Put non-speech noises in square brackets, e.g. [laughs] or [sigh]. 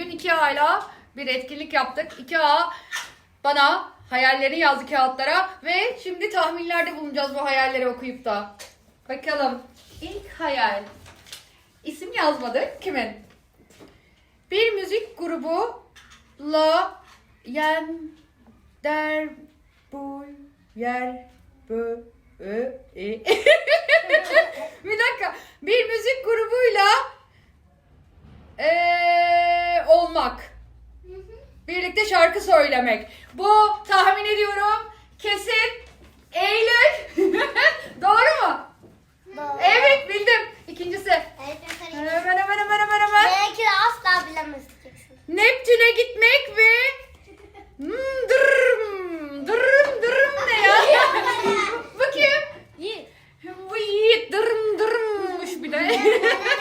Bugün 2A'yla bir etkinlik yaptık. 2A bana hayalleri yazdı kağıtlara ve şimdi tahminlerde bulunacağız bu hayalleri okuyup da. Bakalım. İlk hayal. İsim yazmadı. Kimin? Bir müzik grubu la yen der bu yer ö e. [laughs] olmak. Birlikte şarkı söylemek. Bu tahmin ediyorum kesin Eylül. [laughs] Doğru mu? Doğru. Evet bildim. İkincisi. Evet, hemen hemen hemen hemen hemen. Belki de asla bilemezdik. Neptün'e gitmek ve hmm, dırrım dırrım dırrım ne ya? [laughs] Bakayım. Bu yiğit dırım dırımmış bir de. [laughs]